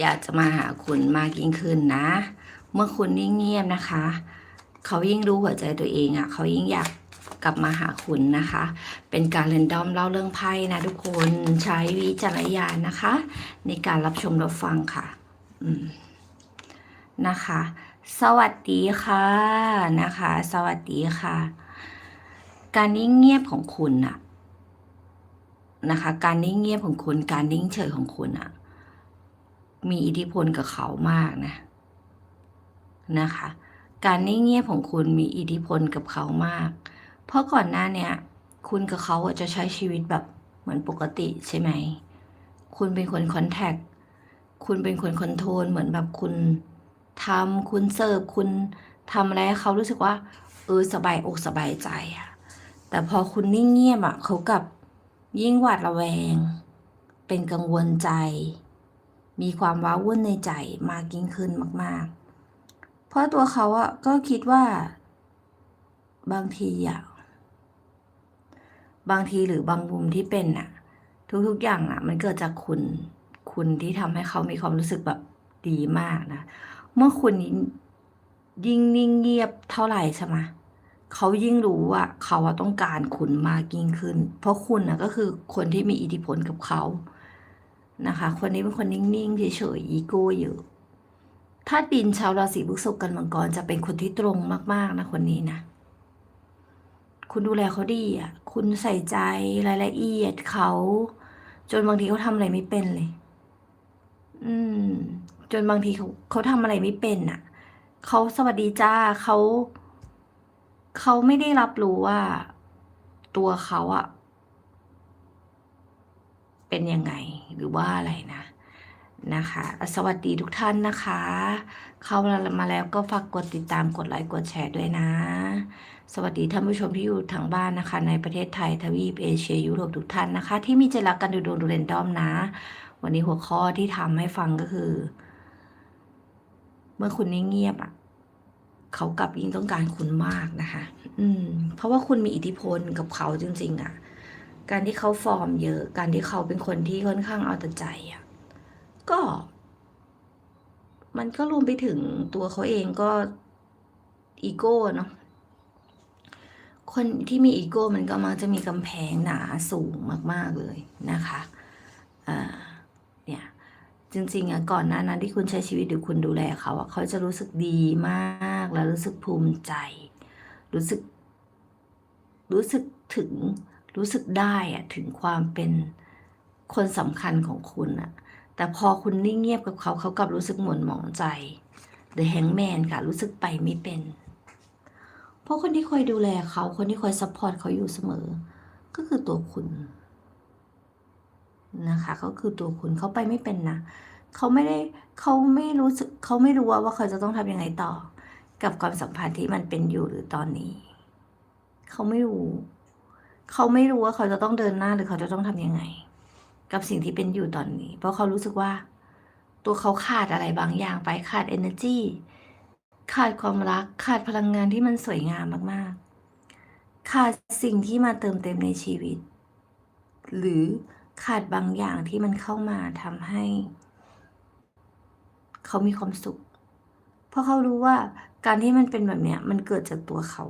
อยากจะมาหาคุณมากยิ่งขึ้นนะ เมื่อคุณนิ่งเงียบนะคะ เขายิ่งรู้หัวใจตัวเองอะ่ะ เขายิ่งอยากกลับมาหาคุณนะคะ เป็นการเรนดอมเล่าเรื่องไพ่นะทุกคนใช้วิจารณญาณนะคะ ในการรับชมรับฟังค่ะนะคะ สวัสดีค่ะนะคะ สวัสดีค่ะ การนิ่งเงียบของคุณอะนะคะ การนิ่งเงียบของคุณ การนิ่งเฉยของคุณอะ มีอิทธิพลกับเขามากนะนะคะ การนิ่งเงียบของคุณมีอิทธิพลกับเขามาก เพราะก่อนหน้าเนี่ยคุณกับเขาอะจะใช้ชีวิตแบบเหมือนปกติใช่ไหม คุณเป็นคนคอนแทค คุณเป็นคนคอนโทรลเหมือนแบบคุณทำคุณเสิร์ฟคุณทำอะไรเขารู้สึกว่าเออสบายอกสบายใจอะแต่พอคุณนิ่งเงียบอะเขากับยิ่งหวาดระแวง เป็นกังวลใจ มีความว้าวุ่นในใจมากยิ่งขึ้นมาก ๆ เพราะตัวเขาอะก็คิดว่า บางทีอะบางทีหรือบางมุมที่เป็นอะทุกๆ อย่างอะมันเกิดจากคุณคุณที่ทำให้เขามีความรู้สึกแบบดีมากนะ เมื่อคุณยิ่งนิ่งเงียบเท่าไหร่ใช่ไหมเขายิ่งรู้ว่าเขาอะต้องการคุณมากยิ่งขึ้น เพราะคุณนะก็คือคนที่มีอิทธิพลกับเขา นะคะ คนนี้เป็นคนนิ่งๆเฉยๆอีโก้เยอะถ้าดินชาวราศีพฤษภกันมังกรจะเป็นคนที่ตรงมาก ๆ นะคนนี้นะ คุณดูแลเขาดีอะ คุณใส่ใจรายละเอียดเขา จนบางทีเขาทำอะไรไม่เป็นเลย อืม จนบางทีเขาเขาทำอะไรไม่เป็นอะเขาสวัสดีจ้าเขา เขาไม่ได้รับรู้ว่า ตัวเขาอะ เป็นยังไงหรือว่าอะไรนะนะคะ สวัสดีทุกท่านนะคะ เข้ามาแล้วก็ฝากกดติดตามกดไลค์กดแชร์ด้วยนะ สวัสดีท่านผู้ชมที่อยู่ทางบ้านนะคะ ในประเทศไทยทวีปเอเชียยุโรปทุกท่านนะคะ ที่มีใจรักกันดูดวงดูเรนดอมนะ วันนี้หัวข้อที่ทำให้ฟังก็คือ เมื่อคุณเงียบอะเขากลับยิ่งต้องการคุณมากนะคะ อืม เพราะว่าคุณมีอิทธิพลกับเขาจริง ๆ อะ การที่เขาฟอร์มเยอะ การที่เขาเป็นคนที่ค่อนข้างเอาแต่ใจอะก็ มันก็รวมไปถึงตัวเขาเองก็อีโก้เนาะคนที่มีอีโก้มันก็มักจะมีกำแพงหนาสูงมาก ๆเลยนะคะอ่าเนี่ยจริงๆอะก่อนหน้านั้นที่คุณใช้ชีวิตหรือคุณดูแลเขาอะเขาจะรู้สึกดีมากแล้วรู้สึกภูมิใจ รู้สึก รู้สึกถึง รู้สึกได้อะถึงความเป็นคนสำคัญของคุณอะแต่พอคุณนิ่งเงียบกับเขาเขากลับรู้สึกหม่นหมองใจ The Hangman ค่ะ รู้สึกไปไม่เป็น เพราะคนที่คอยดูแลเขาคนที่คอยซัพพอร์ตเขาอยู่เสมอ ก็คือตัวคุณนะคะเขาคือตัวคุณเขาไปไม่เป็นนะเขาไม่ได้เขาไม่รู้สึกเขาไม่รู้ว่าว่าเขาจะต้องทำยังไงต่อ กับความสัมพันธ์ที่มันเป็นอยู่หรือตอนนี้ เขาไม่รู้ เขาไม่รู้ว่าเขาจะต้องเดินหน้าหรือเขาจะต้องทำยังไง กับสิ่งที่เป็นอยู่ตอนนี้ เพราะเขารู้สึกว่า ตัวเขาขาดอะไรบางอย่างไปขาด energy ขาดความรักขาดพลังงานที่มันสวยงามมากๆ ขาดสิ่งที่มาเติมเต็มในชีวิต หรือขาดบางอย่างที่มันเข้ามาทำให้ เขามีความสุข เพราะเขารู้ว่าการที่มันเป็นแบบเนี้ย มันเกิดจากตัวเขา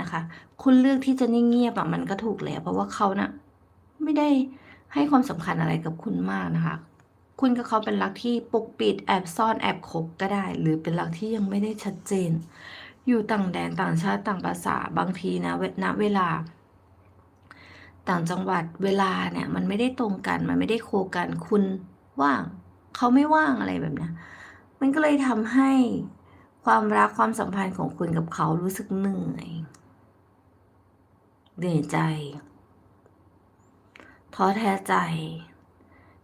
นะคะ คุณเลือกที่จะนิ่งเงียบอะมันก็ถูกแล้ว เพราะว่าเขานะ่ะไม่ได้ให้ความสำคัญอะไรกับคุณมากนะคะ คุณกับเขาเป็นรักที่ปกปิดแอบซ่อนแอบคบก็ได้ หรือเป็นรักที่ยังไม่ได้ชัดเจน อยู่ต่างแดนต่างชาติต่างภาษาบางทีนะเวณเวลา ต่างจังหวัดเวลาเนี่ยมันไม่ได้ตรงกันมันไม่ได้โคกันคุณว่างเขาไม่ว่างอะไรแบบนี้มันก็เลยทำให้ความรักความสัมพันธ์ของคุณกับเขารู้สึกเหนื่อย เหนื่อยใจ ท้อแท้ใจ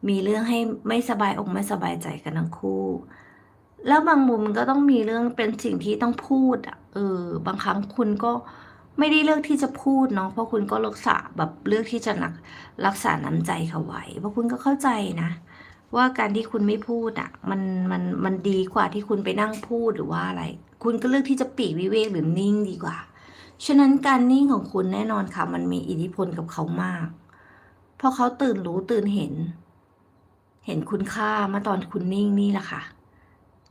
มีเรื่องให้ไม่สบายอกไม่สบายใจกันทั้งคู่ แล้วบางมุมมันก็ต้องมีเรื่องเป็นสิ่งที่ต้องพูดอะเออ บางครั้งคุณก็ไม่ได้เลือกที่จะพูดเนาะเพราะคุณก็รักษาแบบเลือกที่จะรักรักษาน้ำใจเขาไว้ เพราะคุณก็เข้าใจนะ ว่าการที่คุณไม่พูดอะ มันมันมันดีกว่าที่คุณไปนั่งพูดหรือว่าอะไร คุณก็เลือกที่จะปีกวิเวกหรือนิ่งดีกว่า ฉะนั้นการนิ่งของคุณแน่นอนค่ะ มันมีอิทธิพลกับเขามาก เพราะเขาตื่นรู้ตื่นเห็น เห็นคุณค่าเมื่อตอนคุณนิ่งนี่แหละค่ะ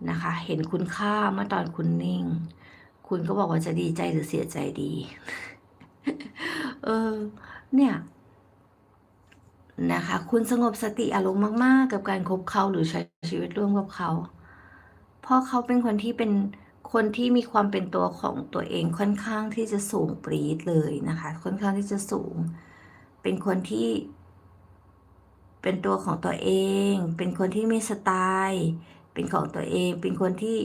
นะคะ เห็นคุณค่าเมื่อตอนคุณนิ่ง คุณก็บอกว่าจะดีใจหรือเสียใจดี เออ เนี่ยนะคะ คุณสงบสติอารมณ์มาก ๆ กับการคบเขาหรือใช้ชีวิตร่วมกับเขา เพราะเขาเป็นคนที่เป็น คนที่มีความเป็นตัวของตัวเองค่อนข้างที่จะสูงปรีดเลยนะคะ ค่อนข้างที่จะสูง เป็นคนที่ เป็นตัวของตัวเอง เป็นคนที่มีสไตล์ เป็นของตัวเอง เป็นคนที่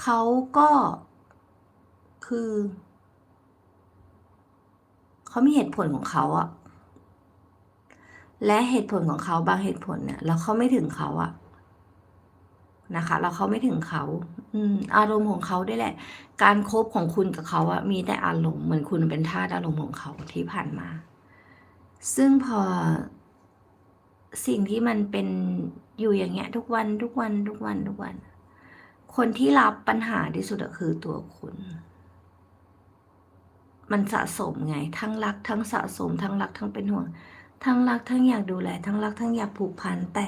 เขาก็คือเขามีเหตุผลของเขาอะและเหตุผลของเขาบางเหตุผลเนี่ยเราเข้าไม่ถึงเขาอะ นะคะ เราเข้าไม่ถึงเขา อืม อารมณ์ของเขาได้แหละ การคบของคุณกับเขาอะมีแต่อารมณ์เหมือนคุณเป็นทาสอารมณ์ของเขาที่ผ่านมา ซึ่งพอสิ่งที่มันเป็นอยู่อย่างเงี้ย ทุกวันทุกวันทุกวันทุกวัน คนที่รับปัญหาที่สุดคือตัวคุณ มันสะสมไง ทั้งรัก ทั้งสะสม ทั้งรักทั้งเป็นห่วง ทั้งรักทั้งอยากดูแล ทั้งรักทั้งอยากผูกพันแต่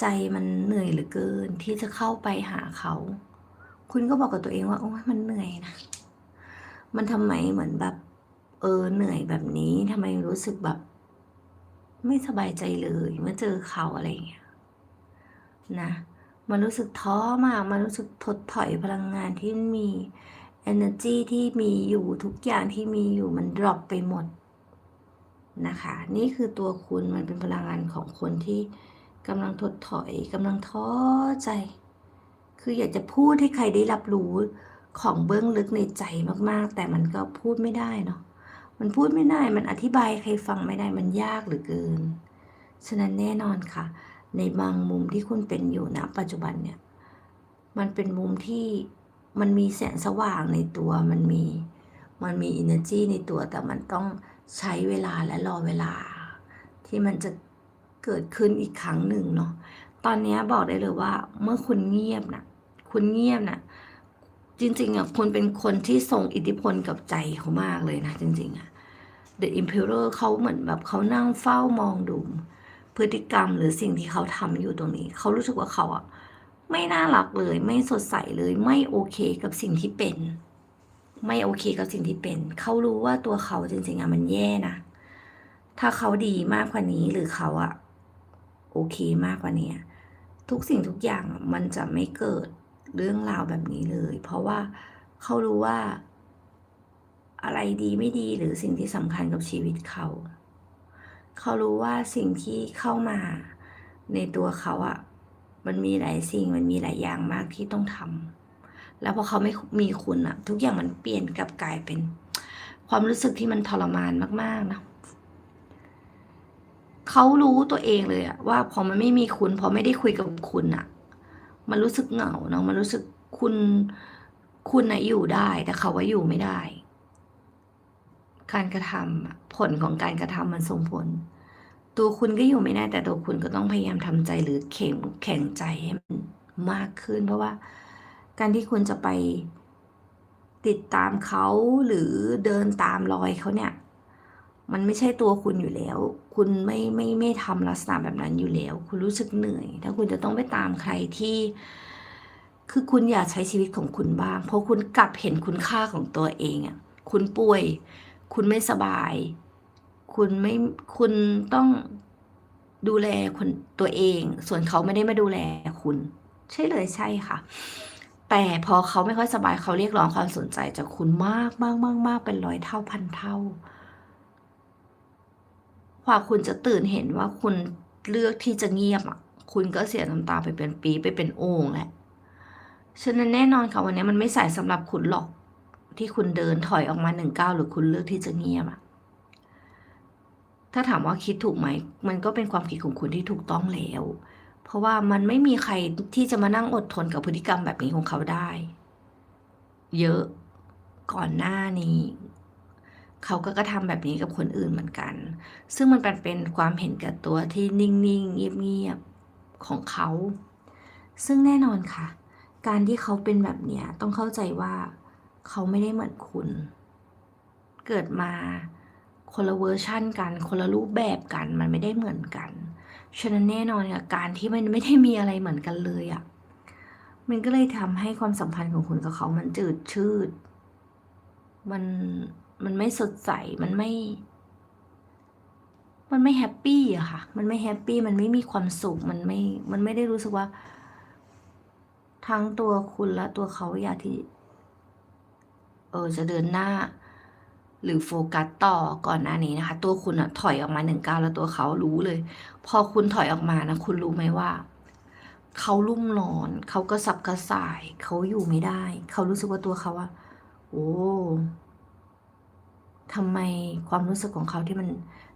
ใจมันเหนื่อยเหลือเกิน ที่จะเข้าไปหาเขา คุณก็บอกกับตัวเองว่าโอ้ยมันเหนื่อยนะ มันทำไมเหมือนแบบ เออเหนื่อยแบบนี้ทำไมรู้สึกแบบ ไม่สบายใจเลยเมื่อเจอเขาอะไรอย่างเงี้ยนะมันรู้สึกท้อมาก มันรู้สึกถดถอยพลังงานที่มี energy ที่มีอยู่ทุกอย่างที่มีอยู่มัน drop ไปหมดนะคะ นี่คือตัวคุณมันเป็นพลังงานของคนที่ กำลังถดถอยกำลังท้อใจ คืออยากจะพูดให้ใครได้รับรู้ของเบื้องลึกในใจมากๆ แต่มันก็พูดไม่ได้เนาะมันพูดไม่ได้มันอธิบายใครฟังไม่ได้มันยากเหลือเกิน ฉะนั้นแน่นอนค่ะ ในบางมุมที่คุณเป็นอยู่ณปัจจุบันเนี่ย มันเป็นมุมที่มันมีแสงสว่างในตัวมันมีมันมี energy ในตัวแต่มันต้องใช้เวลาและรอเวลา ที่มันจะ เกิดขึ้นอีกครั้งหนึ่งเนาะตอนนี้บอกได้เลยว่า เมื่อคุณเงียบนะคุณเงียบนะจริงๆอะคุณเป็นคนที่ส่งอิทธิพลกับใจเขามากเลยนะจริงๆอะ The Emperor เขาเหมือนแบบเขานั่งเฝ้ามองดูพฤติกรรมหรือสิ่งที่เขาทำอยู่ตรงนี้ เขารู้สึกว่าเขาอะไม่น่ารักเลย ไม่สดใสเลย ไม่โอเคกับสิ่งที่เป็น ไม่โอเคกับสิ่งที่เป็น เขารู้ว่าตัวเขาจริงๆอะมันแย่นะถ้าเขาดีมากกว่านี้หรือเขาอะ โอเคมากกว่านี้ทุกสิ่งทุกอย่างมันจะไม่เกิดเรื่องราวแบบนี้เลย เพราะว่าเขารู้ว่า อะไรดีไม่ดีหรือสิ่งที่สำคัญกับชีวิตเขา เขารู้ว่าสิ่งที่เข้ามาในตัวเขาอะมันมีหลายสิ่งมันมีหลายอย่างมากที่ต้องทำแล้วพอเขาไม่มีคุณอะทุกอย่างมันเปลี่ยนกลับกลายเป็น ความรู้สึกที่มันทรมานมากๆนะ เขารู้ตัวเองเลยอะว่าพอมันไม่มีคุณ พอไม่ได้คุยกับคุณอะมันรู้สึกเหงาเนาะมันรู้สึกคุณคุณนะอยู่ได้ แต่เขาว่าอยู่ไม่ได้ การกระทำผลของการกระทำมันส่งผล ตัวคุณก็อยู่ไม่ได้ แต่ตัวคุณก็ต้องพยายามทำใจหรือเข็มแข็งใจให้มันมากขึ้น เพราะว่า การที่คุณจะไปติดตามเขาหรือเดินตามรอยเขาเนี่ย มันไม่ใช่ตัวคุณอยู่แล้ว คุณไม่ไม่ไม่ทำลักษณะแบบนั้นอยู่แล้ว คุณรู้สึกเหนื่อย ถ้าคุณจะต้องไปตามใครที่ คือคุณอยากใช้ชีวิตของคุณบ้าง เพราะคุณกลับเห็นคุณค่าของตัวเองอะ คุณป่วย คุณไม่สบาย คุณไม่ คุณต้องดูแลคนตัวเอง ส่วนเขาไม่ได้มาดูแลคุณ ใช่เลยใช่ค่ะ แต่พอเขาไม่ค่อยสบายเขาเรียกร้องความสนใจจากคุณมากมากมากมากเป็นร้อยเท่าพันเท่า กว่าคุณจะตื่นเห็นว่าคุณเลือกที่จะเงียบอะ คุณก็เสียน้ำตาไปเป็นปีไปเป็นโอ่งแหละ ฉะนั้นแน่นอนค่ะวันนี้มันไม่ใส่สำหรับคุณหรอก ที่คุณเดินถอยออกมาหนึ่งก้าวหรือคุณเลือกที่จะเงียบอะถ้าถามว่าคิดถูกไหม มันก็เป็นความคิดของคุณที่ถูกต้องแล้ว เพราะว่ามันไม่มีใครที่จะมานั่งอดทนกับพฤติกรรมแบบนี้ของเขาได้ เยอะก่อนหน้านี้ เขาก็กระทำแบบนี้กับคนอื่นเหมือนกัน ซึ่งมันเป็นปนความเห็นแก่ตัวที่นิ่งๆ เงียบๆ ของเขา ซึ่งแน่นอนค่ะ การที่เขาเป็นแบบเนี้ยต้องเข้าใจว่าเขาไม่ได้เหมือนคุณ เกิดมาคนละเวอร์ชั่นกัน คนละรูปแบบกัน มันไม่ได้เหมือนกัน ฉะนั้นแน่นอนค่ะการที่มันไม่ได้มีอะไรเหมือนกันเลยอะ่ะ มันก็เลยทำให้ความสัมพันธ์ของคุณกับเขามันจืดชืด มัน มันไม่สดใส มันไม่ มันไม่แฮปปี้อะค่ะ มันไม่แฮปปี้ มันไม่มีความสุข มันไม่ มันไม่ได้รู้สึกว่า ทั้งตัวคุณและตัวเขาอยากที่ เออ จะเดินหน้า หรือโฟกัสต่อก่อนหน้านี้นะคะ ตัวคุณอะถอยออกมาหนึ่งก้าวแล้วตัวเขารู้เลย พอคุณถอยออกมานะ คุณรู้ไหมว่าเขาลุ่มร้อน เขาก็สับกระส่าย เขาอยู่ไม่ได้ เขารู้สึกว่าตัวเขาอะโอ้ ทำไมความรู้สึกของเขาที่มัน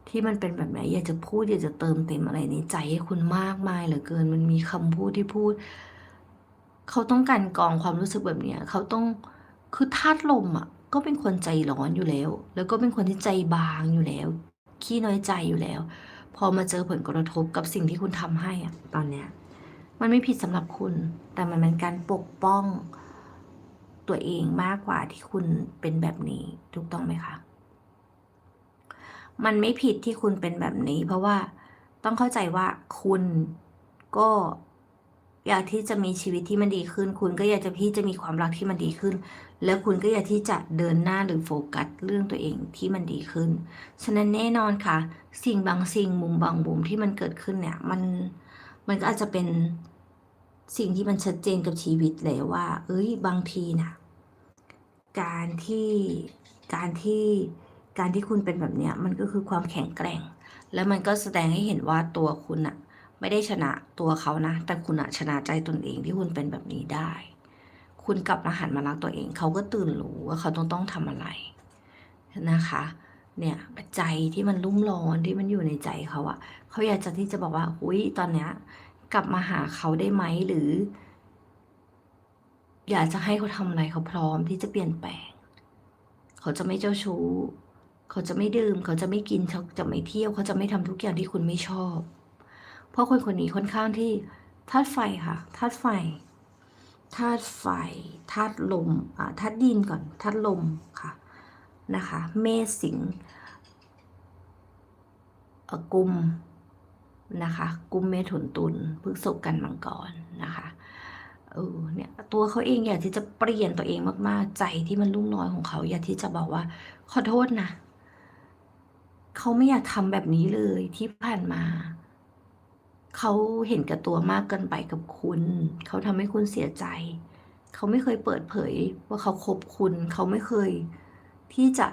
ที่มันเป็นแบบไหนอยากจะพูดอยากจะเติมเต็มอะไรในใจให้คุณมากมายเหลือเกิน มันมีคำพูดที่พูด เขาต้องการกองความรู้สึกแบบเนี้ยเขาต้องคือธาตุลมอะ ก็เป็นคนใจร้อนอยู่แล้ว แล้วก็เป็นคนที่ใจบางอยู่แล้ว ขี้น้อยใจอยู่แล้ว พอมาเจอผลกระทบกับสิ่งที่คุณทำให้อะ ตอนเนี้ยมันไม่ผิดสำหรับคุณ แต่มันเป็นการปกป้องตัวเองมากกว่าที่คุณเป็นแบบนี้ถูกต้องไหมคะ มันไม่ผิดที่คุณเป็นแบบนี้ เพราะว่าต้องเข้าใจว่าคุณก็อยากที่จะมีชีวิตที่มันดีขึ้น คุณก็อยากจะที่จะมีความรักที่มันดีขึ้น แล้วคุณก็อยากที่จะเดินหน้าหรือโฟกัสเรื่องตัวเองที่มันดีขึ้น ฉะนั้นแน่นอนค่ะ สิ่งบางสิ่งมุมบางมุมที่มันเกิดขึ้นเนี่ยมันมันก็อาจจะเป็นสิ่งที่มันชัดเจนกับชีวิตแล้วว่า เอ้ยบางทีนะการที่การที่ การที่คุณเป็นแบบเนี้ยมันก็คือความแข็งแกร่ง แล้วมันก็แสดงให้เห็นว่าตัวคุณอะไม่ได้ชนะตัวเขานะ แต่คุณอะชนะใจตนเองที่คุณเป็นแบบนี้ได้ คุณกลับมาหันมารักตัวเอง เขาก็ตื่นรู้ว่าเขาต้องต้องทำอะไรนะคะ เนี่ยใจที่มันรุ่มร้อนที่มันอยู่ในใจเขาอะเขาอยากจะที่จะบอกว่า อุ้ยตอนเนี้ยกลับมาหาเขาได้ไหมหรือ อยากจะให้เขาทำอะไรเขาพร้อมที่จะเปลี่ยนแปลง เขาจะไม่เจ้าชู้ เขาจะไม่ดื่ม เขาจะไม่กินเขาจะไม่เที่ยว เขาจะไม่ทำทุกอย่างที่คุณไม่ชอบ เพราะคนคนนี้ค่อนข้างที่ธาตุไฟค่ะธาตุไฟธาตุไฟธาตุลมอ่าธาตุดินก่อนธาตุลมค่ะนะคะ เมษสิงห์กุมนะคะกุมเมถุนตุลพฤษกันมังกรนะคะเออเนี่ยตัวเขาเองอยากที่จะเปลี่ยนตัวเองมากๆ ใจที่มันรุ่มน้อยของเขา อยากที่จะบอกว่า ขอโทษนะ เขาไม่อยากทำแบบนี้เลยที่ผ่านมา เขาเห็นกับตัวมากเกินไปกับคุณ เขาทำให้คุณเสียใจ เขาไม่เคยเปิดเผยว่าเขาคบคุณ เขาไม่เคยที่จะ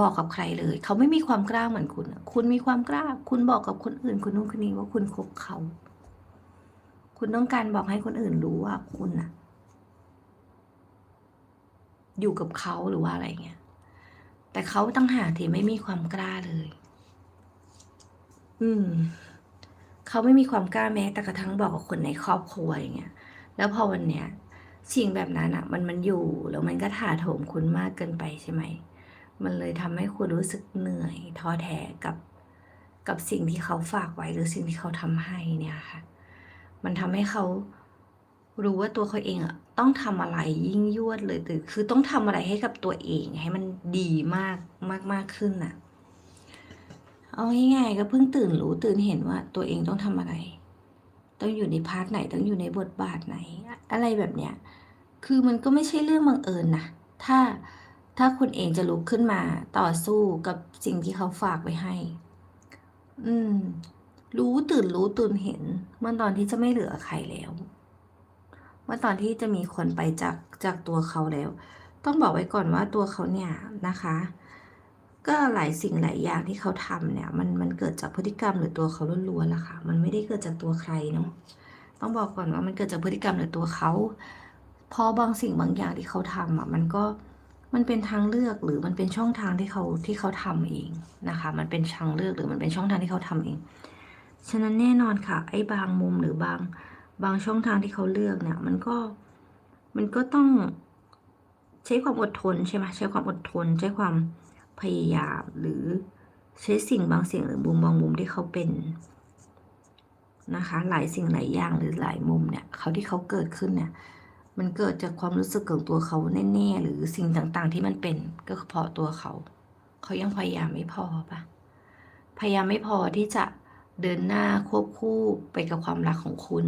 บอกกับใครเลย เขาไม่มีความกล้าเหมือนคุณ คุณมีความกล้า คุณบอกกับคนอื่นคนนู้นคนนี้ว่าคุณคบเขา คุณต้องการบอกให้คนอื่นรู้ว่าคุณอะอยู่กับเขาหรือว่าอะไรเงี้ย แต่เขาตั้งหากที่ไม่มีความกล้าเลย อืม เขาไม่มีความกล้าแม้แต่กระทั่งบอกกับคนในครอบครัวอย่างเงี้ย แล้วพอวันเนี้ยสิ่งแบบนั้นอะมันมันอยู่แล้วมันก็ถาโถมคุณมากเกินไปใช่ไหม มันเลยทำให้คุณรู้สึกเหนื่อยท้อแท้กับ กับสิ่งที่เขาฝากไว้หรือสิ่งที่เขาทำให้เนี่ยค่ะ มันทำให้เขารู้ว่าตัวเขาเองอะต้องทำอะไรยิ่งยวดเลยคือต้องทำอะไรให้กับตัวเองให้มันดีมากมากมากขึ้นน่ะ เอาง่ายๆก็เพิ่งตื่นรู้ตื่นเห็นว่าตัวเองต้องทำอะไร ต้องอยู่ในพาร์ทไหนต้องอยู่ในบทบาทไหน อะไรแบบเนี้ยคือมันก็ไม่ใช่เรื่องบังเอิญนะถ้าถ้าคุณเองจะลุกขึ้นมาต่อสู้กับสิ่งที่เขาฝากไว้ให้ อืม รู้ตื่นรู้ตื่นเห็น เมื่อตอนที่จะไม่เหลือใครแล้วเมื่อตอนที่จะมีคนไปจากจากตัวเขาแล้ว ต้องบอกไว้ก่อนว่าตัวเขาเนี่ยนะคะ ก็หลายสิ่งหลายอย่างที่เขาทำเนี่ยมันมันเกิดจากพฤติกรรมหรือตัวเขาล้วนๆล่ะค่ะ มันไม่ได้เกิดจากตัวใครเนาะต้องบอกก่อนว่ามันเกิดจากพฤติกรรมหรือตัวเขาพอบางสิ่งบางอย่างที่เขาทำอะมันก็มันเป็นทางเลือกหรือมันเป็นช่องทางที่เขาที่เขาทำเองนะคะ มันเป็นทางเลือกหรือมันเป็นช่องทางที่เขาทำเอง ฉะนั้นแน่นอนค่ะ ไอ้บางมุมหรือบางบางช่องทางที่เขาเลือกเนี่ย มันก็มันก็ต้องใช้ความอดทนใช่ไหมใช้ความอดทนใช้ความ พยายามหรือใช้สิ่งบางสิ่งหรือมุมบางมุมที่เขาเป็นนะคะ หลายสิ่งหลายอย่างหรือหลายมุมเนี่ยเขาที่เขาเกิดขึ้นเนี่ย มันเกิดจากความรู้สึกของตัวเขาแน่ๆหรือสิ่งต่างๆ ที่มันเป็นก็เพราะตัวเขา เขายังพยายามไม่พอปะพยายามไม่พอที่จะเดินหน้าควบคู่ไปกับความรักของคุณ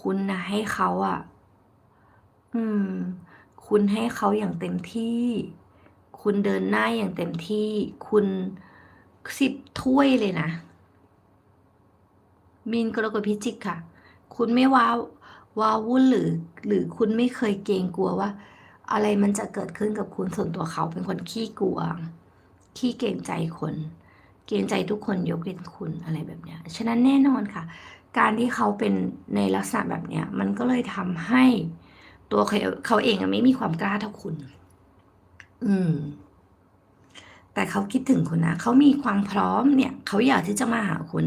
คุณนะให้เขาอะ อืม คุณให้เขาอย่างเต็มที่ คุณเดินหน้าอย่างเต็มที่ คุณสิบถ้วยเลยนะ มีนกรกฎพิจิกค่ะ คุณไม่ว้าวว้าวุ่นหรือ หรือคุณไม่เคยเกรงกลัวว่า อะไรมันจะเกิดขึ้นกับคุณส่วนตัวเขาเป็นคนขี้กลัว ขี้เกรงใจคน เกรงใจทุกคนยกเว้นคุณอะไรแบบเนี้ย ฉะนั้นแน่นอนค่ะ การที่เขาเป็นในลักษณะแบบเนี้ย มันก็เลยทำให้ตัวเขาเขาเองไม่มีความกล้าเท่าคุณ อืม แต่เขาคิดถึงคุณนะ เขามีความพร้อมเนี่ย เขาอยากที่จะมาหาคุณ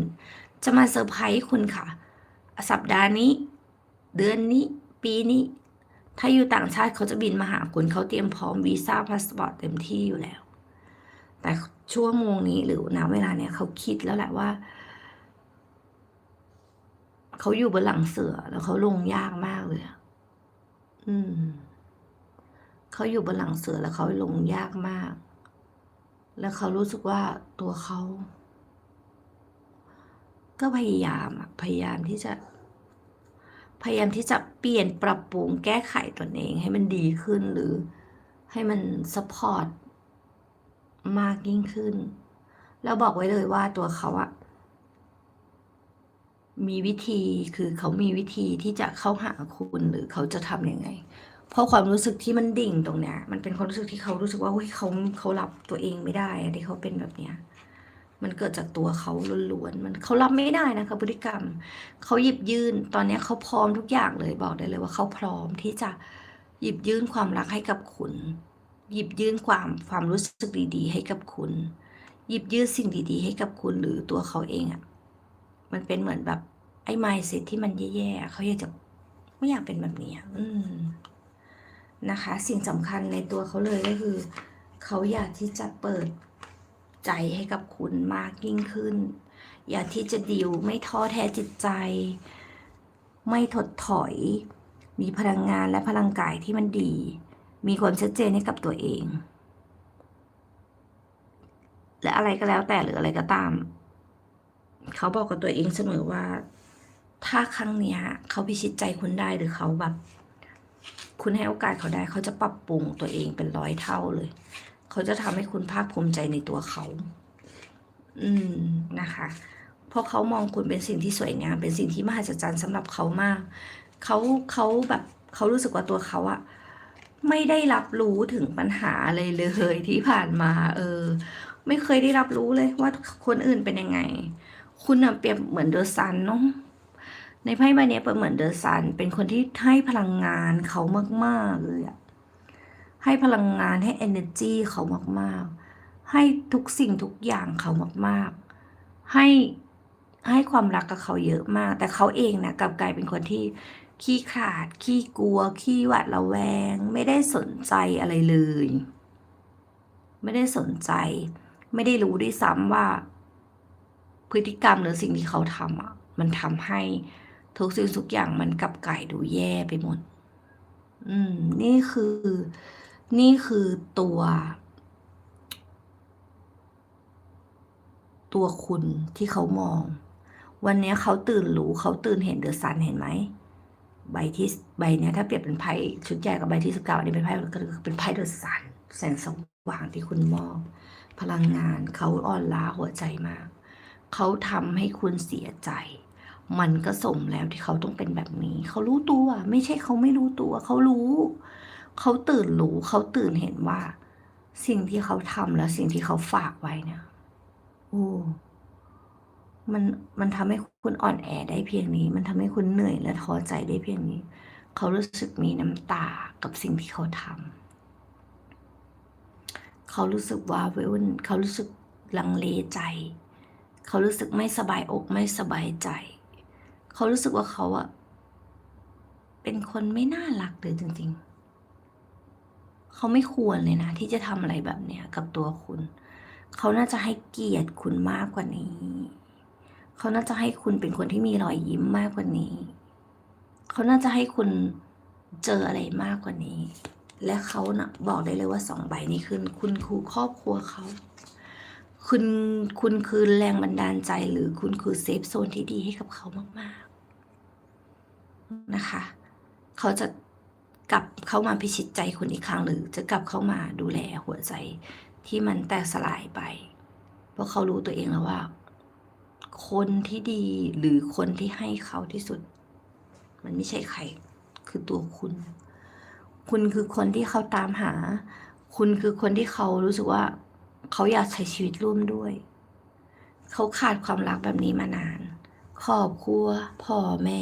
จะมาเซอร์ไพรส์คุณค่ะ สัปดาห์นี้ เดือนนี้ ปีนี้ ถ้าอยู่ต่างชาติเขาจะบินมาหาคุณ เขาเตรียมพร้อมวีซ่าพาสปอร์ตเต็มที่อยู่แล้ว แต่ชั่วโมงนี้หรือณเวลาเนี้ยเขาคิดแล้วแหละว่าเขาอยู่บนหลังเสือแล้วเขาลงยากมากเลยอะอืม เขาอยู่บนหลังเสือแล้วเขาลงยากมาก แล้วเขารู้สึกว่าตัวเขา ก็พยายามพยายามที่จะ พยายามที่จะเปลี่ยนปรับปรุงแก้ไขตนเองให้มันดีขึ้นหรือให้มันสปอร์ตมากยิ่งขึ้น แล้วบอกไว้เลยว่าตัวเขาอะมีวิธีคือเขามีวิธีที่จะเข้าหาคุณหรือเขาจะทำยังไง เพราะความรู้สึกที่มันดิ่งตรงเนี้ย มันเป็นความรู้สึกที่เขารู้สึกว่าเฮ้ยเขาเขารับตัวเองไม่ได้ที่เขาเป็นแบบเนี้ยมันเกิดจากตัวเขาล้วนๆ มันเขารับไม่ได้นะคะพฤติกรรม เขาหยิบยื่น ตอนเนี้ยเขาพร้อมทุกอย่างเลยบอกได้เลยว่าเขาพร้อมที่จะหยิบยื่นความรักให้กับคุณ หยิบยื่นความความรู้สึกดี ๆ ให้กับคุณ หยิบยื่นสิ่งดีๆ ให้กับคุณหรือตัวเขาเองอะ่ะ มันเป็นเหมือนแบบไอ้ไมซ์เซ็ตที่มันแย่ๆเขาอยากจะไม่อยากเป็นแบบนี้อืม นะคะ สิ่งสำคัญในตัวเขาเลยก็คือ เขาอยากที่จะเปิดใจให้กับคุณมากยิ่งขึ้น อยากที่จะดิวไม่ท้อแท้จิตใจ ไม่ถดถอย มีพลังงานและพลังกายที่มันดี มีความชัดเจนให้กับตัวเอง และอะไรก็แล้วแต่หรืออะไรก็ตาม เขาบอกกับตัวเองเสมอว่า ถ้าครั้งเนี้ย เขาพิชิตใจคุณได้หรือเขาแบบ คุณให้โอกาสเขาได้เขาจะปรับปรุงตัวเองเป็นร้อยเท่าเลย เขาจะทำให้คุณภาคภูมิใจในตัวเขา อืมนะคะ เพราะเขามองคุณเป็นสิ่งที่สวยงาม เป็นสิ่งที่มหัศจรรย์สำหรับเขามาก เขาเขาแบบเขารู้สึกว่าตัวเขาอะไม่ได้รับรู้ถึงปัญหาอะไรเลยที่ผ่านมา เออ ไม่เคยได้รับรู้เลยว่าคนอื่นเป็นยังไง คุณเปรียบเหมือนเดอะซันเนาะ ในไพ่ใบนี้เปรียบเหมือนเดอะซันเป็นคนที่ให้พลังงานเขามาก ๆ เลยอะให้พลังงานให้ energy เขามาก ๆ ให้ทุกสิ่งทุกอย่างเขามาก ๆ ให้ให้ความรักกับเขาเยอะมาก แต่เขาเองนะกลับกลายเป็นคนที่ขี้ขาด ขี้กลัว ขี้หวาดระแวง ไม่ได้สนใจอะไรเลย ไม่ได้สนใจ ไม่ได้รู้ด้วยซ้ำว่า พฤติกรรมหรือสิ่งที่เขาทำอะ มันทำให้ ทุกสิ่งทุกอย่างมันกลับไกลายดูแย่ไปหมด อืม นี่คือ นี่คือตัว ตัวคุณที่เขามอง วันนี้เขาตื่นรู้เขาตื่นเห็นเดอะซันเห็นไหมใบที่ใบเนี้ยถ้าเปรียบเป็นไพ่ชุดใหญ่กับใบที่สิบเก้าอันนี้เป็นไพ่ก็คือเป็นไพ่เดอะซันแสงสว่างที่คุณมอบพลังงานเขาอ่อนล้าหัวใจมาก เขาทำให้คุณเสียใจ มันก็สมแล้วที่เขาต้องเป็นแบบนี้ เขารู้ตัว ไม่ใช่เขาไม่รู้ตัว เขารู้ เขาตื่นรู้ เขาตื่นเห็นว่า สิ่งที่เขาทำและสิ่งที่เขาฝากไว้เนี่ยโอ้มันมันทำให้คุณอ่อนแอได้เพียงนี้ มันทำให้คุณเหนื่อยและท้อใจได้เพียงนี้ เขารู้สึกมีน้ำตากับสิ่งที่เขาทำเขารู้สึกว่าวุ่นเขารู้สึกลังเลใจ เขารู้สึกไม่สบายอกไม่สบายใจ เขารู้สึกว่าเขาอะเป็นคนไม่น่ารักเลยจริง ๆ เขาไม่ควรเลยนะ ที่จะทำอะไรแบบเนี้ยกับตัวคุณ เขาน่าจะให้เกียรติคุณมากกว่านี้ เขาน่าจะให้คุณเป็นคนที่มีรอยยิ้มมากกว่านี้ เขาน่าจะให้คุณเจออะไรมากกว่านี้ และเขานะ่ะบอกได้เลยว่าสองใบนี้คือคุณครูครอบครัวเขาคุณคุณคือแรงบันดาลใจหรือคุณคือเซฟโซนที่ดีให้กับเขามาก ๆ นะคะ เขาจะกลับเข้ามาพิชิตใจคุณอีกครั้งหรือจะกลับเข้ามาดูแลหัวใจที่มันแตกสลายไป เพราะเขารู้ตัวเองแล้วว่า คนที่ดีหรือคนที่ให้เขาที่สุด มันไม่ใช่ใครคือตัวคุณ คุณคือคนที่เขาตามหา คุณคือคนที่เขารู้สึกว่า เขาอยากใช้ชีวิตร่วมด้วย เขาขาดความรักแบบนี้มานาน ครอบครัวพ่อแม่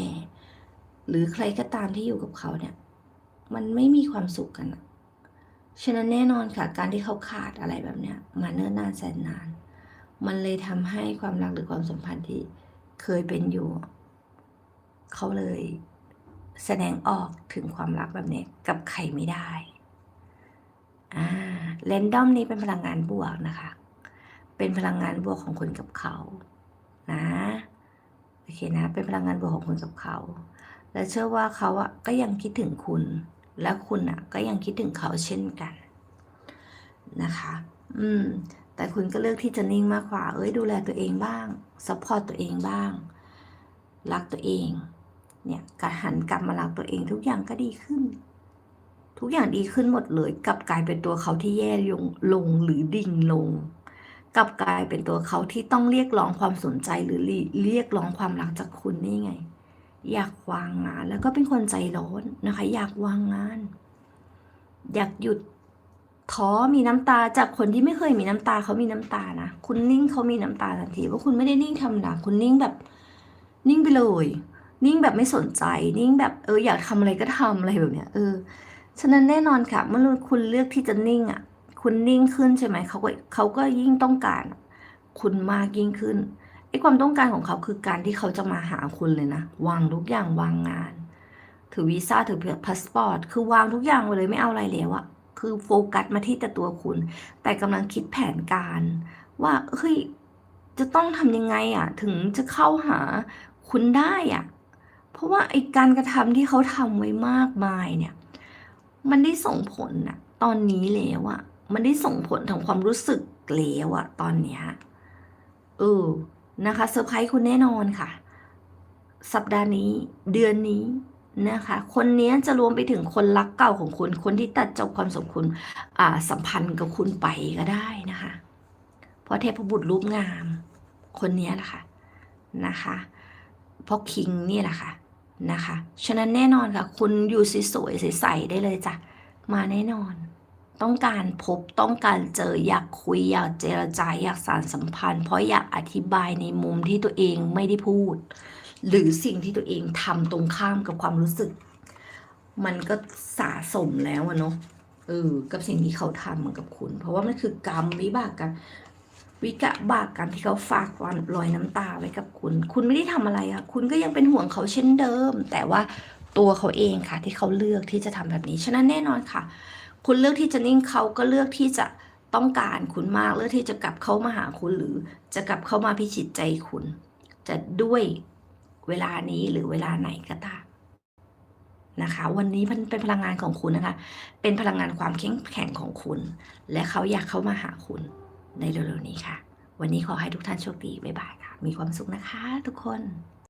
หรือใครก็ตามที่อยู่กับเขาเนี่ย มันไม่มีความสุขกันอะฉะนั้นแน่นอนค่ะ การที่เขาขาดอะไรแบบเนี้ยมาเนิ่นนานแสนนาน มันเลยทำให้ความรักหรือความสัมพันธ์ที่เคยเป็นอยู่ เขาเลยแสดงออกถึงความรักแบบนี้กับใครไม่ได้ อ่าเรนดอมนี้เป็นพลังงานบวกนะคะ เป็นพลังงานบวกของคุณกับเขา นะ โอเคนะ เป็นพลังงานบวกของคุณกับเขา และเชื่อว่าเขาอะก็ยังคิดถึงคุณ และคุณอะก็ยังคิดถึงเขาเช่นกันนะคะ อืม แต่คุณก็เลือกที่จะนิ่งมากกว่า เอ้ยดูแลตัวเองบ้างซัพพอร์ตตัวเองบ้าง รักตัวเอง เนี่ยการหันกลับมารักตัวเองทุกอย่างก็ดีขึ้น ทุกอย่างดีขึ้นหมดเลย กลับกลายเป็นตัวเขาที่แย่ลงลงหรือดิ่งลง กลับกลายเป็นตัวเขาที่ต้องเรียกร้องความสนใจหรือเรียกร้องความรักจากคุณนี่ไง อยากวางงาน แล้วก็เป็นคนใจร้อนนะคะ อยากวางงาน อยากหยุดท้อมีน้ำตาจากคนที่ไม่เคยมีน้ำตาเขามีน้ำตานะคุณนิ่งเขามีน้ำตาทันทีเพราะคุณไม่ได้นิ่งธรรมดาคุณนิ่งแบบ นิ่งไปเลย นิ่งแบบไม่สนใจ นิ่งแบบเอออยากทำอะไรก็ทำอะไรแบบเนี้ยเออฉะนั้นแน่นอนค่ะ เมื่อคุณเลือกที่จะนิ่งอะ คุณนิ่งขึ้นใช่ไหมเขาก็เขาก็ยิ่งต้องการ คุณมากยิ่งขึ้น อ้ความต้องการของเขาคือการที่เขาจะมาหาคุณเลยนะ วางทุกอย่างวางงาน ถือวีซ่าถือพาสปอร์ต คือวางทุกอย่างไปเลยไม่เอาอะไรแล้วอะคือโฟกัสมาที่แต่ตัวคุณ แต่กำลังคิดแผนการ ว่าเฮ้ยจะต้องทำยังไงอะถึงจะเข้าหาคุณได้อะเพราะว่าไอ้การกระทำที่เขาทำไว้มากมายเนี่ย มันได้ส่งผลอะตอนนี้แล้วอะมันได้ส่งผลทางความรู้สึกแล้วอะตอนเนี้ยเออ นะคะเซอร์ไพรส์คุณแน่นอนค่ะ สัปดาห์นี้เดือนนี้นะคะ คนนี้จะรวมไปถึงคนรักเก่าของคุณ คนที่ตัดจบความสมคุณอ่าสัมพันธ์กับคุณไปก็ได้นะคะ เพราะเทพบุตรรูปงาม คนนี้แหละค่ะนะคะเพราะคิงนี่แหละค่ะนะคะ ฉะนั้นแน่นอนค่ะ คุณอยู่สวยๆใสๆได้เลยจ้ะ มาแน่นอน ต้องการพบต้องการเจออยากคุยอยากเจรจาอยากสารสัมพันธ์ เพราะอยากอธิบายในมุมที่ตัวเองไม่ได้พูด หรือสิ่งที่ตัวเองทำตรงข้ามกับความรู้สึก มันก็สะสมแล้วอะเนาะเออกับสิ่งที่เขาทำเหมือนกับคุณ เพราะว่ามันคือกรรมวิบากกรรมวิกะบากกรรมที่เขาฝากวันรอยน้ำตาไว้กับคุณ คุณไม่ได้ทำอะไรอะคุณก็ยังเป็นห่วงเขาเช่นเดิม แต่ว่าตัวเขาเองค่ะ ที่เขาเลือกที่จะทำแบบนี้ ฉะนั้นแน่นอนค่ะ คุณเลือกที่จะนิ่งเขาก็เลือกที่จะต้องการคุณมากเลือกที่จะกลับเข้ามาหาคุณหรือจะกลับเข้ามาพิชิตใจคุณ จะด้วยเวลานี้หรือเวลาไหนก็ตามนะคะ วันนี้มันเป็นพลังงานของคุณนะคะ เป็นพลังงานความเข้มแข็งของคุณ และเขาอยากเข้ามาหาคุณในเร็วๆนี้ค่ะ วันนี้ขอให้ทุกท่านโชคดีบ๊ายบายค่ะ มีความสุขนะคะ ทุกคน